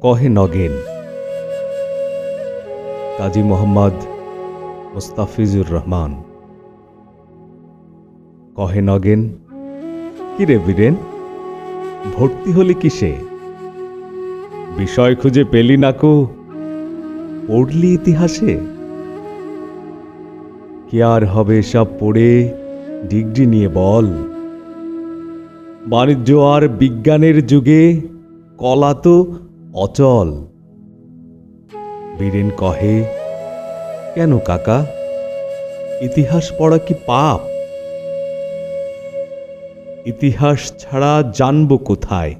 কহে নগেন। কাজী মোহাম্মদ মুস্তাফিজুর রহমান। কহে নগেন, কিরে বীরেন, ভর্তি হলি কিসে? বিষয় খুঁজে পেলি নাকো পড়লি ইতিহাসে? কি আর হবে সব পড়ে, ডিগ্রি নিয়ে বল। বাণিজ্য আর বিজ্ঞানের যুগে কলা তো অচল। বীরেন কহে, কেন কাকা? ইতিহাস পড়া কি পাপ? ইতিহাস ছাড়া জানব কোথায়?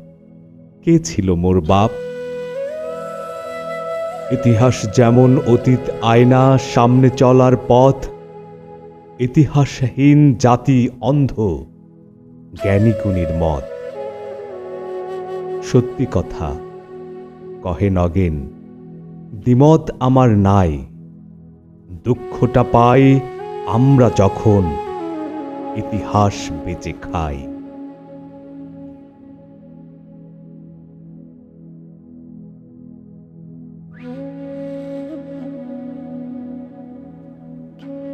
কে ছিল মোর বাপ? ইতিহাস যেমন অতীত আয়না সামনে চলার পথ, ইতিহাসহীন জাতি অন্ধ, জ্ঞানী গুণীর মত। সত্যি কথা কহে নগেন দ্বিমত আমার নাই দুঃখটা পাই আমরা যখন ইতিহাস বেঁচে খাই।